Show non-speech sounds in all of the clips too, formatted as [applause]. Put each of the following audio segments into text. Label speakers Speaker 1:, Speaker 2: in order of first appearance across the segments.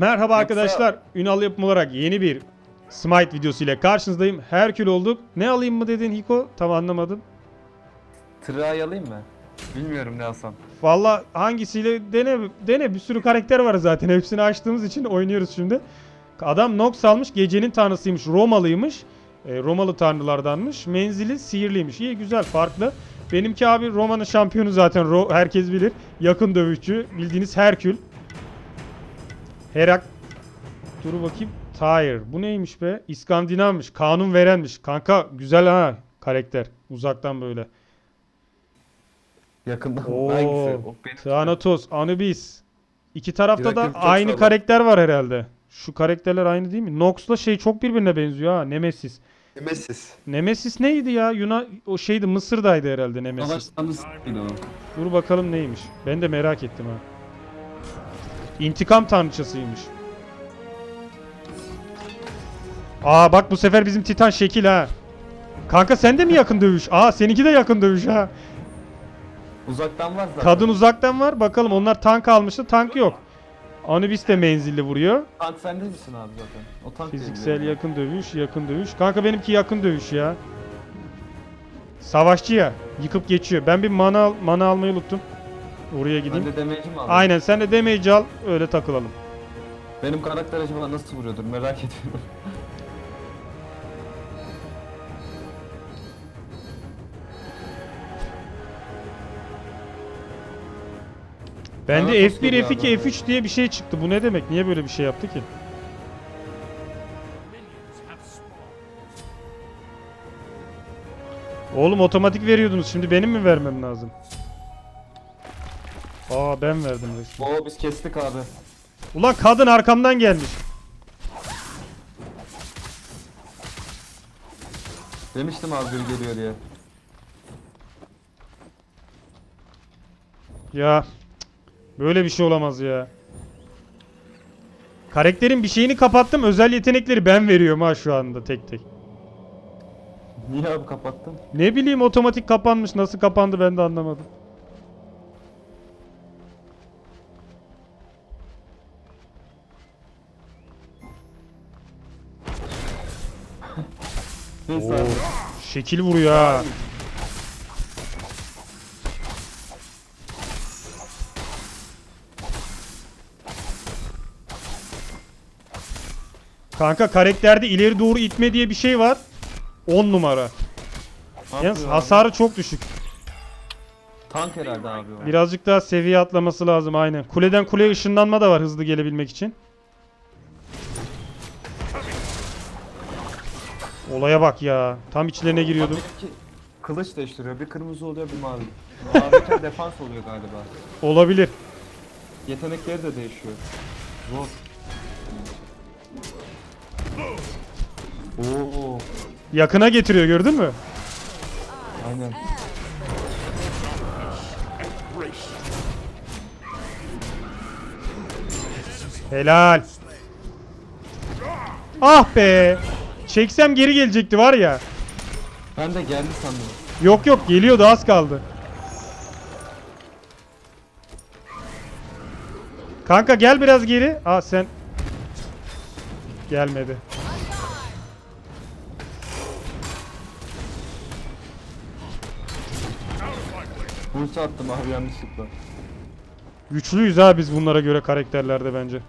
Speaker 1: Merhaba arkadaşlar. Ünal yapım olarak yeni bir Smite videosu ile karşınızdayım. Herkül olduk. Ne alayım mı dedin Hiko? Tam anlamadım.
Speaker 2: Tırayı alayım mı? Bilmiyorum ne alsam.
Speaker 1: Valla hangisiyle dene dene bir sürü karakter var zaten. Hepsini açtığımız için oynuyoruz şimdi. Adam Nox almış. Gecenin tanrısıymış. Romalıymış. E, Romalı tanrılardanmış. Menzili sihirliymiş. İyi güzel farklı. Benimki abi Roma'nın şampiyonu zaten. Ro- herkes bilir. Yakın dövüşçü. Bildiğiniz Herkül. Herak. Dur bakayım. Tyre. Bu neymiş be? İskandinavmış. Kanun verenmiş. Kanka güzel ha karakter. Uzaktan böyle.
Speaker 2: Yakından
Speaker 1: Oo,
Speaker 2: hangisi? O benim.
Speaker 1: Thanatos, Anubis. İki tarafta da
Speaker 2: çok
Speaker 1: aynı
Speaker 2: sağlam.
Speaker 1: karakter var herhalde. Şu karakterler aynı değil mi? Nox'la şey çok birbirine benziyor ha. Nemesis.
Speaker 3: Nemesis.
Speaker 1: Nemesis neydi ya? Yunan o şeydi Mısır'daydı herhalde Nemesis.
Speaker 2: Savaş tanrısıydı o.
Speaker 1: Dur bakalım neymiş. Ben de merak ettim ha. İntikam tanrıçasıymış. Aa bak bu sefer bizim Titan şekil ha. Kanka sen de mi yakın dövüş? Aa seninki de yakın dövüş ha.
Speaker 2: Uzaktan var zaten.
Speaker 1: Kadın uzaktan var. Bakalım onlar tank almıştı. Tank yok. Anubis de menzilli vuruyor.
Speaker 2: Tank sende misin abi zaten? O tank
Speaker 1: Fiziksel yakın dövüş, yakın dövüş. Kanka benimki yakın dövüş ya. Savaşçı ya. Yıkıp geçiyor. Ben bir mana mana almayı unuttum. Oraya
Speaker 2: Ben
Speaker 1: gideyim.
Speaker 2: de damage'im aldım.
Speaker 1: Aynen sen de damage al. Öyle takılalım.
Speaker 2: Benim karakter acaba nasıl vuruyordur merak ediyorum. [laughs]
Speaker 1: Bende
Speaker 2: Thanatos
Speaker 1: F1,
Speaker 2: geliyor
Speaker 1: F2,
Speaker 2: abi.
Speaker 1: F3 diye bir şey çıktı. Bu ne demek? Niye böyle bir şey yaptı ki? Oğlum otomatik veriyordunuz. Şimdi benim mi vermem lazım? Aa ben verdim resmen.
Speaker 2: Oo biz kestik abi.
Speaker 1: Ulan kadın arkamdan gelmiş.
Speaker 2: Demiştim abi biri geliyor diye.
Speaker 1: Ya böyle bir şey olamaz ya. Karakterin bir şeyini kapattım. Özel yetenekleri ben veriyorum ha şu anda tek tek.
Speaker 2: Niye abi kapattın?
Speaker 1: Ne bileyim otomatik kapanmış. Nasıl kapandı ben de anlamadım.
Speaker 2: Neyse
Speaker 1: Oo,
Speaker 2: abi.
Speaker 1: şekil vuruyor ha. Kanka karakterde ileri doğru itme diye bir şey var. 10 numara.
Speaker 2: Ne
Speaker 1: Yalnız
Speaker 2: yapıyor abi?
Speaker 1: hasarı çok düşük.
Speaker 2: Tank herhalde abi o.
Speaker 1: Birazcık daha seviye atlaması lazım aynen. Kuleden kuleye ışınlanma da var hızlı gelebilmek için. Olaya bak ya. Tam içlerine giriyordum.
Speaker 2: Benimki kılıç değiştiriyor. Bir kırmızı oluyor bir mavi. [laughs] Maviyken defans oluyor galiba.
Speaker 1: Olabilir.
Speaker 2: Yetenekleri de değişiyor. Zor. Oo,
Speaker 1: Yakına getiriyor gördün mü?
Speaker 2: aynen.
Speaker 1: Helal. Ah be. Çeksem geri gelecekti var ya.
Speaker 2: Ben de geldi sandım.
Speaker 1: Yok yok geliyordu az kaldı. Kanka gel biraz geri. Aa sen gelmedi.
Speaker 2: Ulti attım abi yanlışlıkla.
Speaker 1: Güçlüyüz ha biz bunlara göre karakterlerde bence.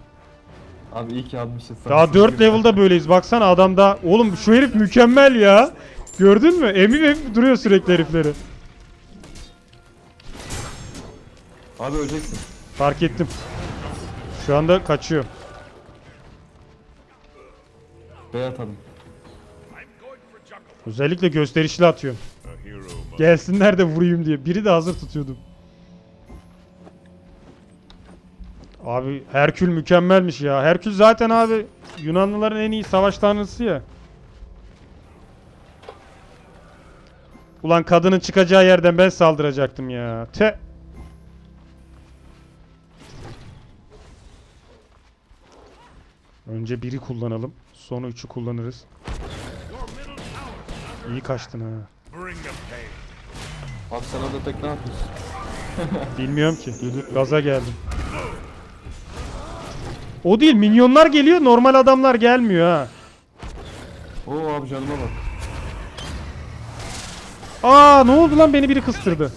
Speaker 2: Abi iyi ki almışız.
Speaker 1: Daha
Speaker 2: sana
Speaker 1: 4
Speaker 2: söyleyeyim.
Speaker 1: level'da böyleyiz. Baksana adam da oğlum şu herif mükemmel ya. Gördün mü? Emi emi duruyor sürekli herifleri.
Speaker 2: Abi öleceksin.
Speaker 1: Fark ettim. Şu anda kaçıyor.
Speaker 2: Bey atalım.
Speaker 1: Özellikle gösterişli atıyorum. Gelsinler de vurayım diye. Biri de hazır tutuyordum. Abi Herkül mükemmelmiş ya. Herkül zaten abi Yunanlıların en iyi savaş tanrısı ya. Ulan kadının çıkacağı yerden ben saldıracaktım ya. Te. Önce biri kullanalım. Sonra üçü kullanırız. İyi kaçtın ha.
Speaker 2: Abi sen orada tek ne yapıyorsun?
Speaker 1: Bilmiyorum ki. Gaza geldim. O değil minyonlar geliyor normal adamlar gelmiyor ha.
Speaker 2: Oo abi canıma bak.
Speaker 1: Aa ne oldu lan beni biri kıstırdı.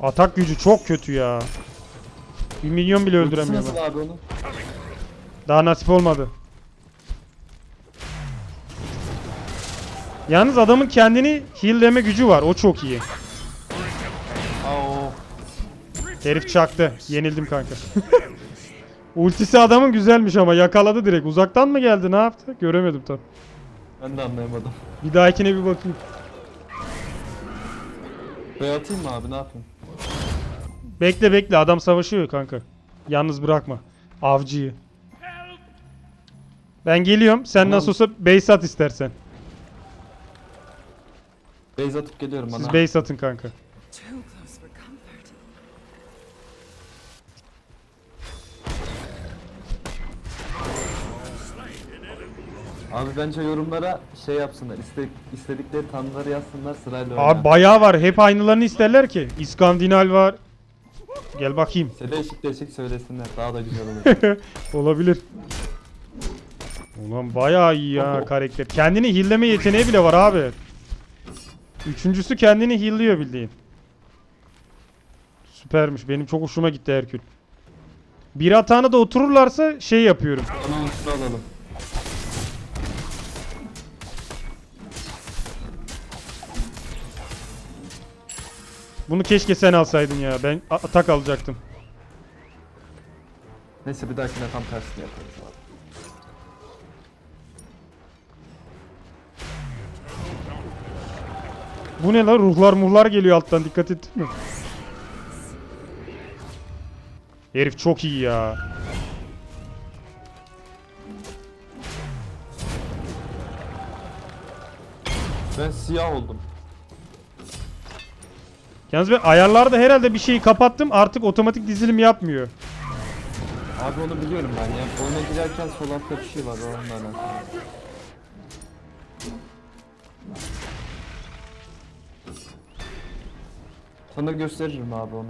Speaker 1: Atak gücü çok kötü ya. Bir milyon bile öldüremiyor.
Speaker 2: Nasıl abi onu?
Speaker 1: Daha nasip olmadı. Yalnız adamın kendini heal'leme gücü var. O çok iyi. Herif çaktı. Yenildim kanka. [laughs] Ultisi adamın güzelmiş ama yakaladı direkt. Uzaktan mı geldi ne yaptı? Göremedim tam.
Speaker 2: Ben de anlayamadım.
Speaker 1: Bir dahakine bir bakayım.
Speaker 2: Bey atayım mı abi ne yapayım?
Speaker 1: Bekle bekle adam savaşıyor kanka. Yalnız bırakma. Avcıyı. Ben geliyorum. Sen
Speaker 2: Tamam.
Speaker 1: nasıl olsa base at istersen.
Speaker 2: Beyz atıp geliyorum
Speaker 1: Siz
Speaker 2: bana.
Speaker 1: base atın kanka.
Speaker 2: Abi bence yorumlara şey yapsınlar. iste- istedikleri tanrıları yazsınlar sırayla
Speaker 1: Abi
Speaker 2: oyna.
Speaker 1: bayağı var. Hep aynılarını isterler ki. İskandinal var. Gel bakayım.
Speaker 2: İşte değişik değişik söylesinler. Daha da güzel olur. [laughs]
Speaker 1: Olabilir. Ulan bayağı iyi ya karakter. Kendini healleme yeteneği bile var abi. Üçüncüsü kendini healliyor bildiğin. Süpermiş. Benim çok hoşuma gitti Herkül. Bir atağına da otururlarsa şey yapıyorum.
Speaker 2: Üstüne alalım.
Speaker 1: Bunu keşke sen alsaydın ya. Ben atak alacaktım.
Speaker 2: Neyse bir dahakine tam tersini yaparız abi.
Speaker 1: Bu ne lan? Ruhlar muhlar geliyor alttan. Dikkat ettin mi? Herif çok iyi ya.
Speaker 2: Ben siyah oldum.
Speaker 1: Yalnız ben ayarlarda herhalde bir şeyi kapattım. Artık otomatik dizilim yapmıyor.
Speaker 2: Abi onu biliyorum ben ya. Oyuna girerken sol altta bir şey var onunla alakalı. Sana gösteririm abi onu.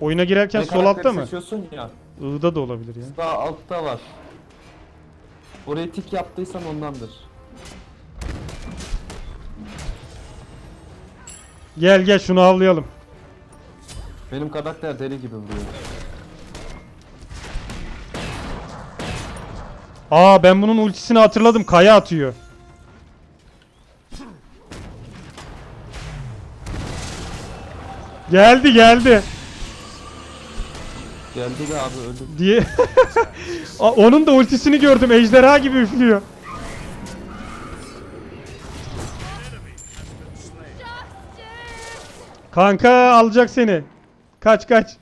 Speaker 1: Oyuna girerken
Speaker 2: Ne
Speaker 1: sol altta
Speaker 2: karakteri
Speaker 1: mı?
Speaker 2: seçiyorsun ya.
Speaker 1: I'da da olabilir ya.
Speaker 2: Sağ altta var. Oraya tik yaptıysan ondandır.
Speaker 1: Gel gel şunu avlayalım.
Speaker 2: Benim karakter deli gibi vuruyor.
Speaker 1: Aa ben bunun ultisini hatırladım. Kaya atıyor. Geldi geldi
Speaker 2: Geldi de abi öldü.
Speaker 1: diye. [laughs] Aa, onun da ultisini gördüm. Ejderha gibi üflüyor. Kanka alacak seni. Kaç kaç.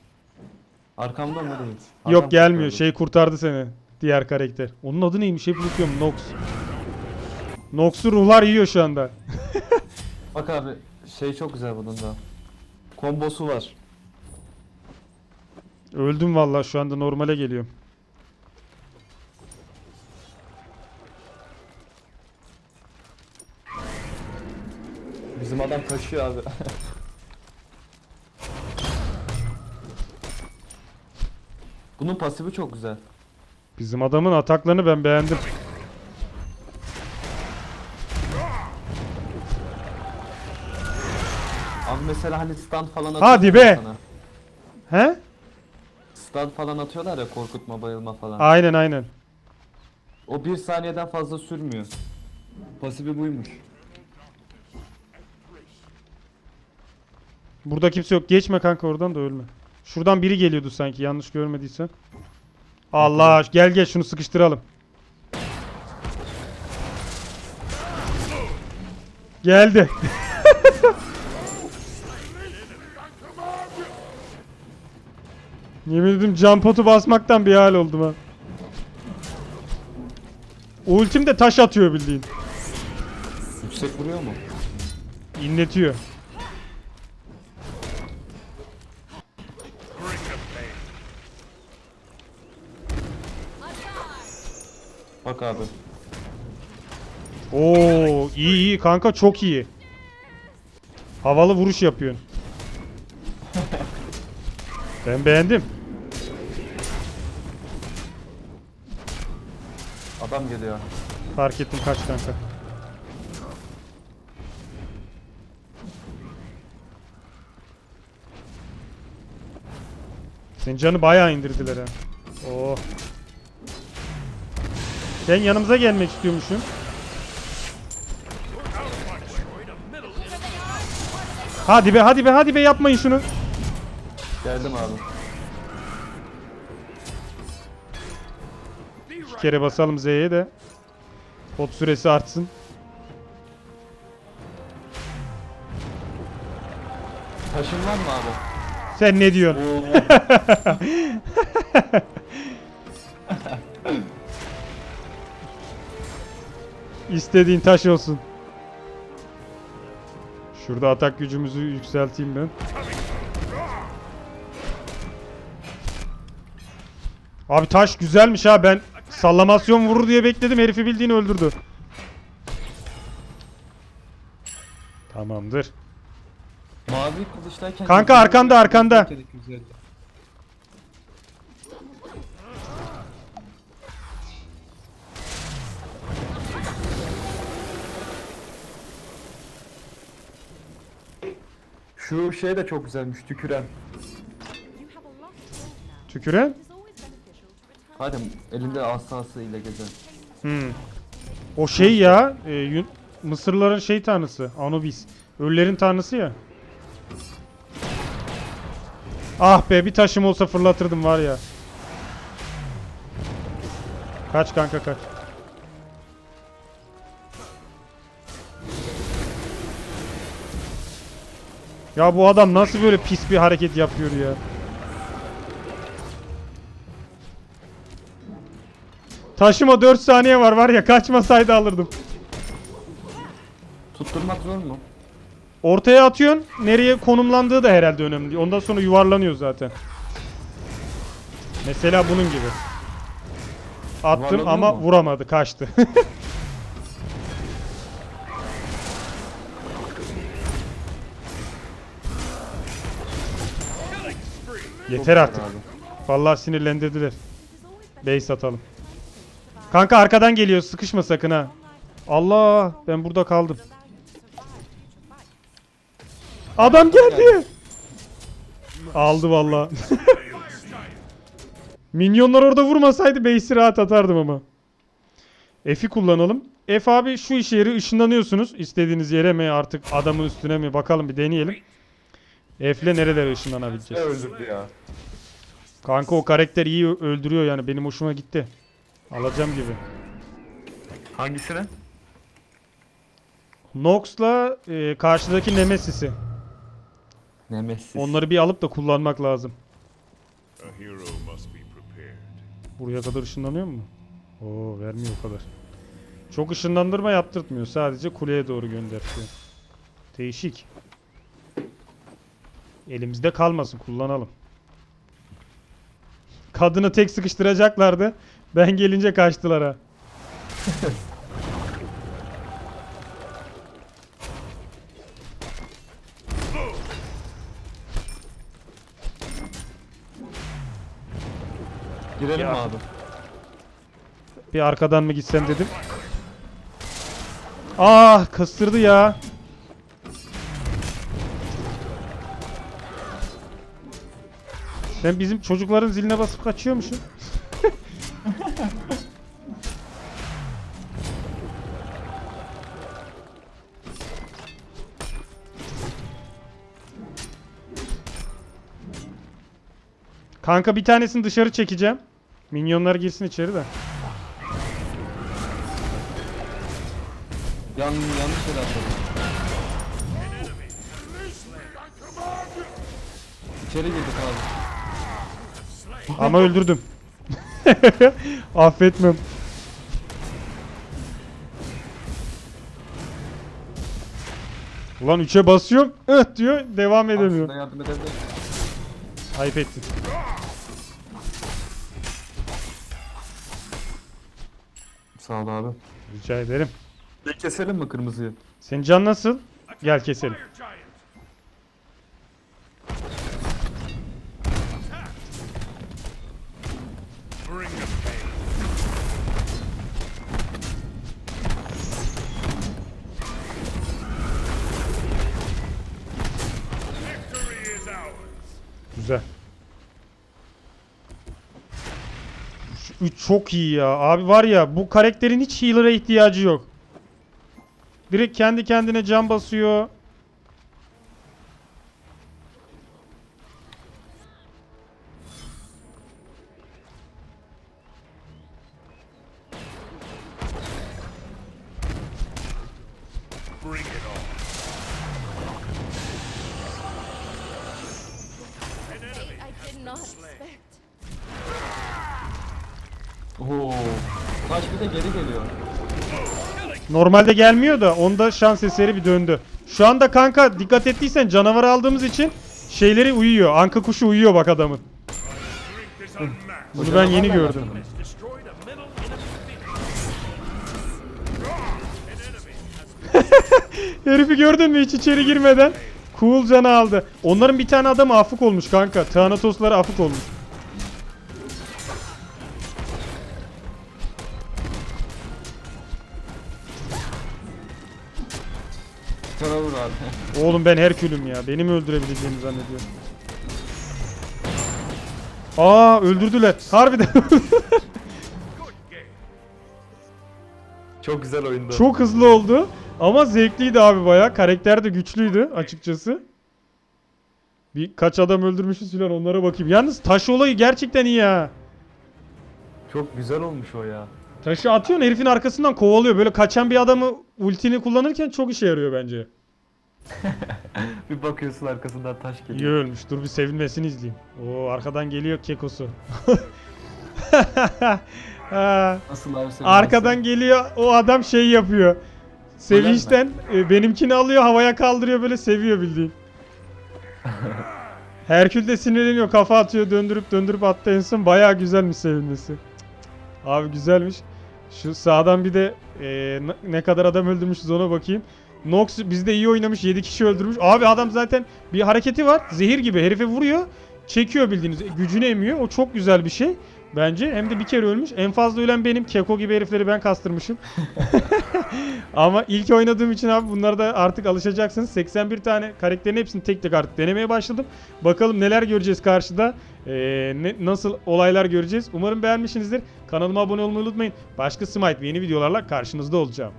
Speaker 2: Arkamda mı değil?
Speaker 1: Yok
Speaker 2: Adam
Speaker 1: gelmiyor.
Speaker 2: kurtardı.
Speaker 1: Şey kurtardı seni. Diğer karakter. Onun adı neymiş? Hep unutuyorum. Nox. Nox'u ruhlar yiyor şu anda. [laughs]
Speaker 2: Bak abi şey çok güzel bunun da. Kombosu var.
Speaker 1: Öldüm vallahi şu anda normale geliyorum.
Speaker 2: Bizim adam kaçıyor abi. [laughs] Bunun pasifi çok güzel.
Speaker 1: Bizim adamın ataklarını ben beğendim.
Speaker 2: Abi mesela hani stand falan
Speaker 1: Hadi
Speaker 2: atıyorlar
Speaker 1: be!
Speaker 2: sana.
Speaker 1: He?
Speaker 2: Stand falan atıyorlar ya korkutma bayılma falan.
Speaker 1: Aynen aynen.
Speaker 2: O bir saniyeden fazla sürmüyor. Pasifi buymuş.
Speaker 1: Burada kimse yok. Geçme kanka oradan da ölme. Şuradan biri geliyordu sanki yanlış görmediysen. Allah gel gel şunu sıkıştıralım. Geldi. [laughs] Yemin ederim jump potu basmaktan bir hal oldum ha. Ultim de taş atıyor bildiğin.
Speaker 2: Yüksek vuruyor mu?
Speaker 1: İnletiyor.
Speaker 2: Bak abi.
Speaker 1: Oo iyi iyi kanka çok iyi. Havalı vuruş yapıyorsun. [laughs] Ben beğendim.
Speaker 2: Adam geliyor.
Speaker 1: Fark ettim kaç kanka. Senin canı bayağı indirdiler ha. Oo. Sen yanımıza gelmek istiyormuşsun. Hadi be hadi be hadi be yapmayın şunu.
Speaker 2: Geldim abi.
Speaker 1: İki kere basalım Z'ye de. Pot süresi artsın.
Speaker 2: Taşın var mı abi?
Speaker 1: Sen ne diyorsun? [laughs] İstediğin taş olsun. Şurada atak gücümüzü yükselteyim ben. Abi taş güzelmiş ha ben sallamasyon vurur diye bekledim herifi bildiğini öldürdü. Tamamdır.
Speaker 2: Mavi kılıçtayken...
Speaker 1: Kanka arkanda arkanda.
Speaker 2: Şu şey de çok güzelmiş tüküren.
Speaker 1: Tüküren.
Speaker 2: Hadi elinde asası ile gezen.
Speaker 1: Hmm. O şey ya e, Yun- Mısırların şey tanrısı Anubis. Ölülerin tanrısı ya. Ah be bir taşım olsa fırlatırdım var ya. Kaç kanka kaç. Ya bu adam nasıl böyle pis bir hareket yapıyor ya. Taşıma 4 saniye var var ya kaçmasaydı alırdım.
Speaker 2: Tutturmak zor mu?
Speaker 1: Ortaya atıyorsun. Nereye konumlandığı da herhalde önemli. Ondan sonra yuvarlanıyor zaten. Mesela bunun gibi. Attım
Speaker 2: Yuvarlanıyor
Speaker 1: ama
Speaker 2: mu?
Speaker 1: vuramadı. Kaçtı. [laughs] Yeter artık. Vallahi sinirlendirdiler. Base atalım. Kanka arkadan geliyor. Sıkışma sakın ha. Allah ben burada kaldım. Adam geldi. Aldı vallahi. [laughs] Minyonlar orada vurmasaydı base'i rahat atardım ama. F'i kullanalım. F abi şu iş yeri ışınlanıyorsunuz. İstediğiniz yere mi artık adamın üstüne mi bakalım bir deneyelim. F'le nerelere
Speaker 2: Ne
Speaker 1: ışınlanabileceğiz.
Speaker 2: öldürdü ya.
Speaker 1: Kanka o karakter iyi öldürüyor yani benim hoşuma gitti. Alacağım gibi.
Speaker 2: Hangisini?
Speaker 1: Nox'la e, karşıdaki Nemesis'i.
Speaker 2: Nemesis.
Speaker 1: Onları bir alıp da kullanmak lazım.
Speaker 4: A hero must be prepared.
Speaker 1: Buraya kadar ışınlanıyor mu? Oo vermiyor o kadar. Çok ışınlandırma yaptırtmıyor. Sadece kuleye doğru göndertiyor. Değişik. Elimizde kalmasın kullanalım. Kadını tek sıkıştıracaklardı. Ben gelince kaçtılar ha.
Speaker 2: Girelim
Speaker 1: Ya.
Speaker 2: mi abi?
Speaker 1: Bir arkadan mı gitsem dedim. Ah kıstırdı ya. Sen bizim çocukların ziline basıp kaçıyormuşsun. Kanka bir tanesini dışarı çekeceğim. Minyonlar girsin içeri de.
Speaker 2: Yan, yanlış yere atladım. İçeri girdik abi.
Speaker 1: Ama öldürdüm. [laughs] Affetmem. Ulan 3'e basıyorum. ıh diyor. Devam edemiyor.
Speaker 2: Aslında yardım.
Speaker 1: Ayıp ettin.
Speaker 2: Sağ ol abi.
Speaker 1: Rica ederim.
Speaker 2: Bir keselim mi kırmızıyı?
Speaker 1: Senin can nasıl? Gel keselim. Güzel. Şu çok iyi ya. Abi var ya bu karakterin hiç healer'a ihtiyacı yok. Direkt kendi kendine can basıyor.
Speaker 2: Oo. Taş bir de geri geliyor.
Speaker 1: Normalde gelmiyor da onda şans eseri bir döndü. Şu anda kanka dikkat ettiysen canavarı aldığımız için şeyleri uyuyor. Anka kuşu uyuyor bak adamın. Bunu ben yeni gördüm. [laughs] Herifi gördün mü hiç içeri girmeden? Cool canı aldı. Onların bir tane adamı afık olmuş kanka. Thanatosları afık olmuş.
Speaker 2: Sana vur abi. [laughs]
Speaker 1: Oğlum ben Herkül'üm ya. Beni mi öldürebileceğini zannediyorum. Aa öldürdüler. Harbiden. [laughs]
Speaker 2: Çok güzel oyundu.
Speaker 1: Çok hızlı oldu. Ama zevkliydi abi baya. Karakter de güçlüydü açıkçası. Bir kaç adam öldürmüşüz filan onlara bakayım. Yalnız taş olayı gerçekten iyi ha.
Speaker 2: Çok güzel olmuş o ya.
Speaker 1: Taşı atıyorsun herifin arkasından kovalıyor. Böyle kaçan bir adamı ultini kullanırken çok işe yarıyor bence. [laughs]
Speaker 2: Bir bakıyorsun arkasından taş
Speaker 1: İyi
Speaker 2: geliyor.
Speaker 1: ölmüş. Dur bir sevinmesini izleyeyim. Oo arkadan geliyor kekosu. [laughs] Ha,
Speaker 2: Nasıl abi senin
Speaker 1: arkadan geliyor o adam şey yapıyor. Sevinçten e, benimkini alıyor havaya kaldırıyor böyle seviyor bildiğin. [laughs] Herkül de sinirleniyor kafa atıyor döndürüp döndürüp attı en son bayağı güzelmiş sevinmesi. Abi güzelmiş. Şu sağdan bir de e, ne- ne kadar adam öldürmüşüz ona bakayım. Nox bizde iyi oynamış 7 kişi öldürmüş. Abi adam zaten bir hareketi var zehir gibi herife vuruyor. Çekiyor bildiğiniz gücünü emiyor. O çok güzel bir şey. Bence hem de bir kere ölmüş. En fazla ölen benim. Keko gibi herifleri ben kastırmışım. [laughs] Ama ilk oynadığım için abi bunlara da artık alışacaksınız. 81 tane karakterin hepsini tek tek artık denemeye başladım. Bakalım neler göreceğiz karşıda. Ee, ne- nasıl olaylar göreceğiz. Umarım beğenmişsinizdir. Kanalıma abone olmayı unutmayın. Başka Smite yeni videolarla karşınızda olacağım.